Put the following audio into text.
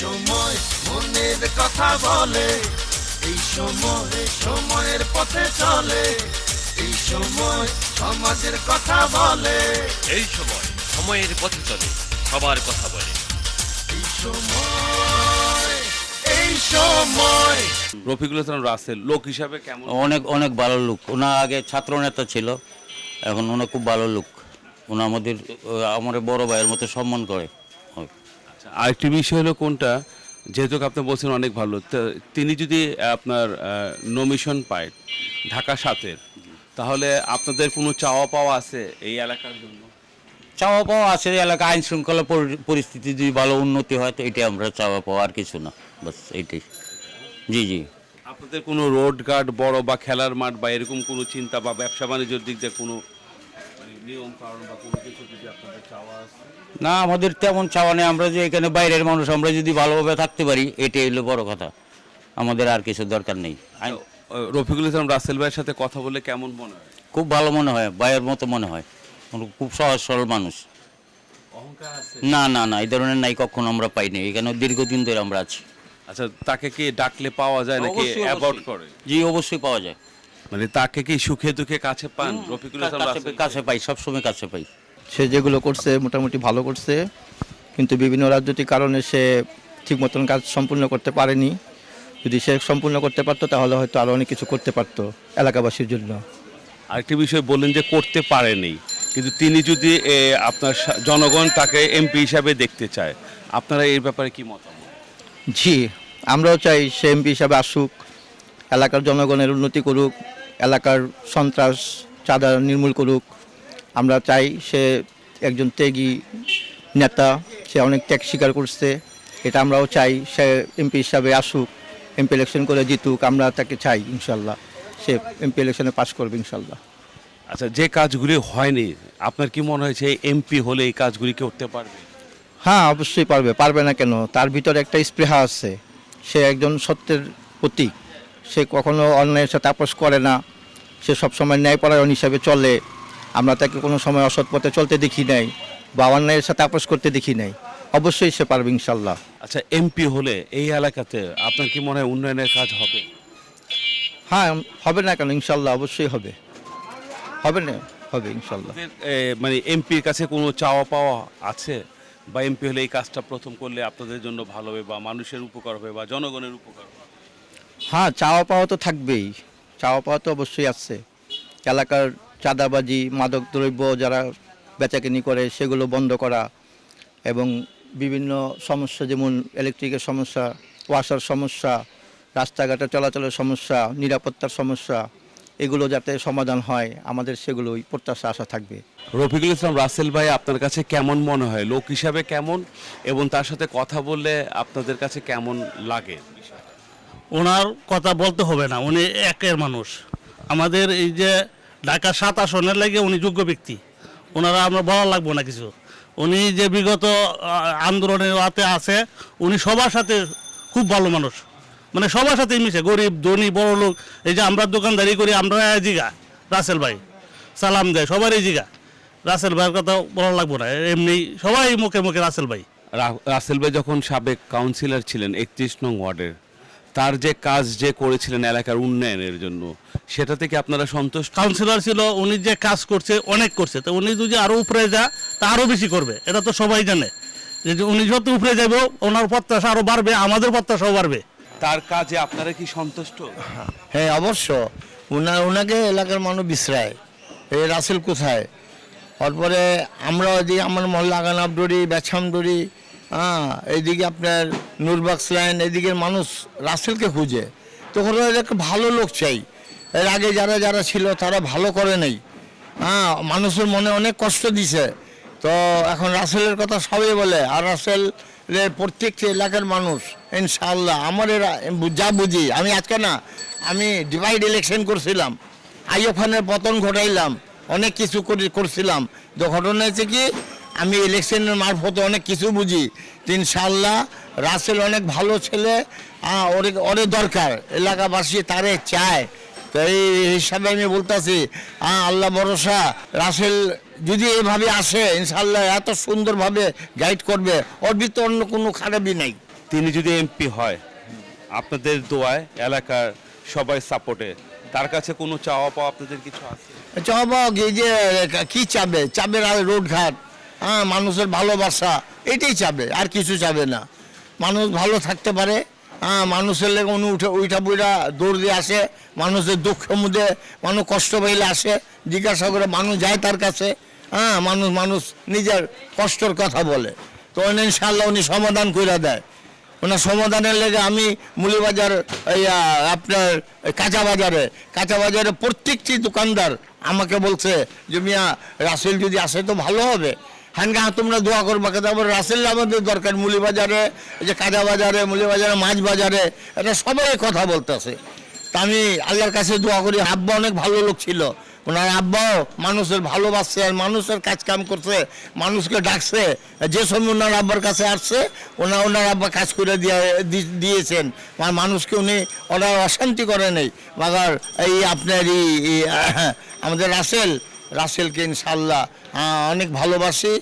সময় মনের কথা বলে এই সময় সময়ের পথে চলে এই সময় সমাজের কথা বলে। এই সময় সময়ের পথে চলে সবার কথা বলে। এই সময় এই সময়। রফিকুল ইসলাম রাসেল লোক হিসাবে কেমন? অনেক অনেক ভালো লোক। ওনা আগে ছাত্র নেতা ছিল এখন ওনা খুব ভালো লোক। ওনা আমাদের আমার বড় ভাইয়ের মতো সম্মান করে। আরেকটি বিষয় হলো কোনটা? যেহেতু আপনি বলছেন অনেক ভালো তো তিনি যদি আপনার নমিশন পায় ঢাকা সাতের তাহলে আপনাদের কোনো চাওয়া পাওয়া আছে এই এলাকার জন্য? চাওয়া পাওয়া আছে এলাকা আইন শৃঙ্খলা পরি- পরিস্থিতি যদি ভালো উন্নতি হয় তো এটাই আমরা চাওয়া পাওয়া আর কিছু না বাস এইটাই। জি জি। আপনাদের কোনো রোড গার্ড বড় বা খেলার মাঠ বা এরকম কোনো চিন্তা বা ব্যবসা বাণিজ্যের দিক দিয়ে কোনো নিয়ম কারণ বা কোনো কিছু যদি আপনাদের চাওয়া আছে? না আমাদের তেমন চাওয়া নেই। আমরা যে এখানে বাইরের মানুষ আমরা যদি ভালোভাবে থাকতে পারি এটাই হলো বড় কথা। আমাদের আর কিছু দরকার নেই। রফিকুল ইসলাম রাসেল ভাইয়ের সাথে কথা বলে কেমন মনে হয়? খুব ভালো মনে হয় ভাইয়ের মতো মনে হয়। খুব সহজ সরল মানুষ। না না না এই ধরনের নাই কখনো আমরা পাইনি এখানে দীর্ঘদিন ধরে আমরা আছি। আচ্ছা তাকে কি ডাকলে পাওয়া যায় নাকি অ্যাভয়েড করে? জি অবশ্যই পাওয়া যায়। মানে তাকে কি সুখে দুঃখে কাছে পান? রফিকুল ইসলাম কাছে রাসেল কাছে পাই সবসময় কাছে পাই। সে যেগুলো করছে মোটামুটি ভালো করছে কিন্তু বিভিন্ন রাজনৈতিক কারণে সে ঠিক মতন কাজ সম্পূর্ণ করতে পারেনি। যদি সে সম্পূর্ণ করতে পারতো তাহলে হয়তো আরও অনেক কিছু করতে পারতো এলাকাবাসীর জন্য। আরেকটি বিষয় বললেন যে করতে পারেনি কিন্তু তিনি যদি এ, আপনার সা- জনগণ তাকে এমপি হিসাবে দেখতে চায় আপনারা এর ব্যাপারে কি মতামত? জি আমরাও চাই সে এমপি হিসাবে আসুক এলাকার জনগণের উন্নতি করুক এলাকার সন্ত্রাস চাঁদা নির্মূল করুক। আমরা চাই সে একজন ত্যাগী নেতা সে অনেক ত্যাগ স্বীকার করছে। এটা আমরাও চাই সে এমপি হিসাবে আসুক এমপি ইলেকশন করে জিতুক আমরা তাকে চাই ইনশাল্লাহ। সে এমপি ইলেকশনে পাশ করবে ইনশাল্লাহ। আচ্ছা যে কাজগুলি হয়নি আপনার কি মনে হয়েছে এমপি হলে এই কাজগুলি করতে পারবে? হ্যাঁ অবশ্যই পারবে। পারবে না কেন? তার ভিতরে একটা স্পৃহা আছে। সে একজন সত্যের প্রতীক। সে কখনো অন্যায়ের সাথে আপোষ করে না। সে সবসময় ন্যায়পরায়ণ হিসাবে চলে। আমরা তাকে কোনো সময় অসৎ পথে চলতে দেখি নাই বা অন্যায়ের সাথে আপোষ করতে দেখি নাই। অবশ্যই সে পারবে ইনশাল্লাহ আচ্ছা এমপি হলে এই এলাকাতে আপনার কি মনে হয় উন্নয়নের কাজ হবে? হ্যাঁ হবে না কেন? ইনশাল্লাহ অবশ্যই হবে। হবে না? হবে ইনশাল্লাহ মানে এমপির কাছে কোনো চাওয়া পাওয়া আছে? বা এমপি হলে এই কাজটা প্রথম করলে আপনাদের জন্য ভালো হবে বা মানুষের উপকার হবে বা জনগণের উপকার হবে? হ্যাঁ চাওয়া পাওয়া তো থাকবেই। চাওয়া পাওয়া তো অবশ্যই আছে। এলাকার চাঁদাবাজি, মাদক দ্রব্য যারা বেচাকেনি করে, সেগুলো বন্ধ করা এবং বিভিন্ন সমস্যা, যেমন ইলেকট্রিকের সমস্যা ওয়াসার সমস্যা, রাস্তাঘাটে চলাচলের সমস্যা, নিরাপত্তার সমস্যা, এগুলো যাতে সমাধান হয়, আমাদের সেগুলোই প্রত্যাশা, আশা থাকবে। রফিকুল ইসলাম, রাসেল ভাই, আপনার কাছে কেমন মনে হয়? লোক হিসাবে কেমন? এবং তার সাথে কথা বললে আপনাদের কাছে কেমন লাগে? ওনার কথা বলতে হবে না, উনি একের মানুষ। আমাদের এই যে ঢাকা সাত আসনের লাগে উনি যোগ্য ব্যক্তি। ওনারা আমরা বলা লাগবো না কিছু। উনি যে বিগত আন্দোলনের হাতে আছে, উনি সবার সাথে খুব ভালো মানুষ। মানে সবার সাথে মিশে, গরিব, ধনী, বড় লোক। এই যে আমরা দোকানদারি করি, আমরা জিগা, রাসেল ভাই। সালাম দেয়, সবারই জিগা। রাসেল ভাইয়ের কথা বলা লাগবো না, এমনি সবাই মুখে মুখে রাসেল ভাই। রাসেল ভাই যখন সাবেক কাউন্সিলর ছিলেন, একত্রিশ নং ওয়ার্ডের তার যে কাজ যে করেছিলেন এলাকার উন্নয়নের জন্য সেটা থেকে আপনারা সন্তুষ্ট? কাউন্সিলর ছিল উনি যে কাজ করছে অনেক করছে। তো উনি যদি আরও উপরে যা তা আরও বেশি করবে। এটা তো সবাই জানে। যে যে উনি যত উপরে যাবে ওনার প্রত্যাশা আরও বাড়বে আমাদের প্রত্যাশাও বাড়বে। তার কাজে আপনারা কি সন্তুষ্ট? হ্যাঁ অবশ্য। উনার ওনাকে এলাকার মানুষ বিশ্রায়। এই রাসেল কোথায়? তারপরে আমরা ওইদিকে আমার মহল্লা আগানাব ডরি বেছাম ডরি হ্যাঁ এইদিকে আপনার নুরবাক্স লাইন এদিকের মানুষ রাসেলকে খুঁজে। তখন একটা ভালো লোক চাই। এর আগে যারা যারা ছিল, তারা ভালো করে নাই। হ্যাঁ মানুষের মনে অনেক কষ্ট দিছে। তো এখন রাসেলের কথা সবাই বলে, আর রাসেল প্রত্যেকটি এলাকার মানুষ, ইনশাআল্লাহ, আমার এরা, যা বুঝি, আমি আজকে না, আমি ডিভাইড ইলেকশন করছিলাম। আইএফানের পতন ঘটাইলাম, অনেক কিছু করছিলাম। তো ঘটনা হয়েছে কি আমি ইলেকশনের মারফত অনেক কিছু বুঝি। তো ইনশাআল্লাহ রাসেল অনেক ভালো ছেলে ওরে ওরে দরকার এলাকাবাসী তারে চায়। তো এই হিসাবে আমি বলতেছি হ্যাঁ আল্লাহ ভরসা রাসেল যদি এভাবে আসে ইনশাল্লাহ এত সুন্দরভাবে গাইড করবে ওর ভিতরে অন্য কোনো খারাপই নাই। তিনি যদি এমপি হয় আপনাদের দোয়ায় এলাকার সবাই সাপোর্টে তার কাছে কোনো চাওয়া পাওয়া আপনাদের কিছু আছে? চহবাগ এই যে কি চাবে? চাবে আর রোডঘাট। হ্যাঁ মানুষের ভালোবাসা, এটাই চাবে, আর কিছু চাবে না। মানুষ ভালো থাকতে পারে হ্যাঁ মানুষের লেগে উনি উঠে উইঠা বুইটা দৌড় দিয়ে আসে, মানুষের দুঃখের মধ্যে মানুষ কষ্ট পাইলে আসে, জিজ্ঞাসা করে মানুষ যায় তার কাছে হ্যাঁ মানুষ মানুষ নিজের কষ্টর কথা বলে। তো ইনশাল্লাহ উনি সমাধান করে দেয়। ওনার সমাধানের লেগে আমি মুলিবাজার, এই আপনার কাঁচা বাজারে কাঁচা বাজারে প্রত্যেকটি দোকানদার আমাকে বলছে যে, মিয়া, রাসেল যদি আসে তো ভালো হবে। হ্যাঁ হ্যাঁ তোমরা দোয়া করবা তারপর রাসেল আমাদের দরকার মুলিবাজারে যে কাঁচা বাজারে মুলিবাজারে মাছ বাজারে এটা সবাই কথা বলতেছে। তা আমি আল্লাহর কাছে দোয়া করি আব্বা অনেক ভালো লোক ছিল। ওনার আব্বাও মানুষের ভালোবাসছে আর মানুষের কাজ কাম করছে মানুষকে ডাকছে। যে সময় ওনার আব্বার কাছে আসছে ওনার ওনার আব্বা কাজ করে দিয়ে দিয়েছেন। আর মানুষকে উনি ওরা অশান্তি করে নেই। এই আপনার এই, আমাদের রাসেল রাসেলকে ইনশাল্লাহ অনেক ভালোবাসি।